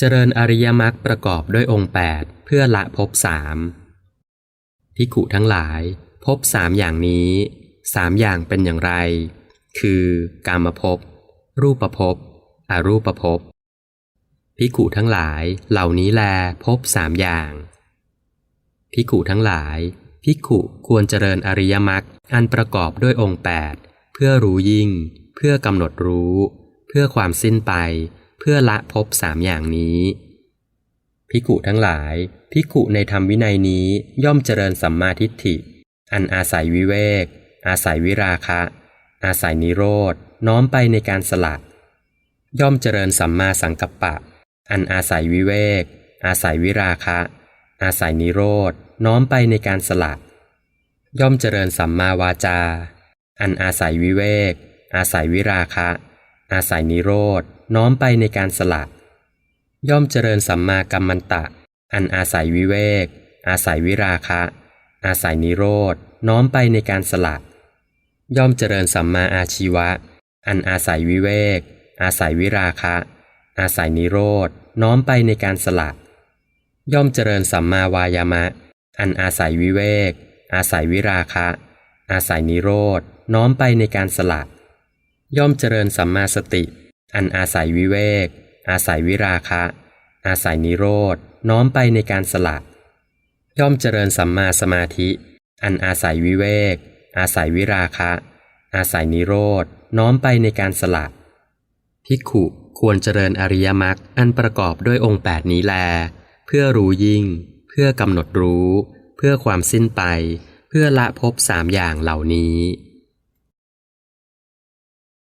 เจริญอริยมรรคประกอบด้วยองค์ 8 เพื่อละภพสามพิกขุทั้งหลายภพสามอย่างนี้สามอย่างเป็นอย่างไร คือกามภพรูปภพอรูปภพพิกขุทั้งหลายเหล่านี้แลภพสามอย่างพิกขุทั้งหลายพิกขุควรเจริญอริยมรรคอันประกอบด้วยองค์ 8 เพื่อรู้ยิ่ง เพื่อกำหนดรู้ เพื่อความสิ้นไป เพื่อละภพสามอย่างนี้พิกขุทั้งหลายพิกขุในธรรมวินัยนี้ย่อมเจริญสัมมาทิฏฐิ อันอาศัยวิเวก อาศัยวิราคะ อาศัยนิโรธน้อมไปในการสละย่อมเจริญสัมมาสังกัปปะ อันอาศัยวิเวก อาศัยวิราคะ อาศัยนิโรธน้อมไปในการสละย่อมเจริญสัมมาวาจา อันอาศัยวิเวก อาศัยวิราคะ อาศัยนิโรธน้อมไปในการสละย่อมเจริญสัมมากัมมันตะ อันอาศัยวิเวก อาศัยวิราคะ อาศัยนิโรธน้อมไปในการสละย่อมเจริญสัมมาอาชีวะ อันอาศัยวิเวก อาศัยวิราคะ อาศัยนิโรธน้อมไปในการสละย่อมเจริญสัมมาวายามะ อันอาศัยวิเวก อาศัยวิราคะ อาศัยนิโรธน้อมไปในการสละ ย่อมเจริญสัมมาสติ อันอาศัยวิเวก อาศัยวิราคะ อาศัยนิโรธน้อมไปในการสละ ย่อมเจริญสัมมาสมาธิ อันอาศัยวิเวก อาศัยวิราคะ อาศัยนิโรธน้อมไปในการสละภิกขุควรเจริญอริยมรรคอันประกอบด้วยองค์ 8 นี้แล เพื่อรู้ยิ่ง เพื่อกำหนดรู้ เพื่อความสิ้นไป เพื่อละภพสามอย่างเหล่านี้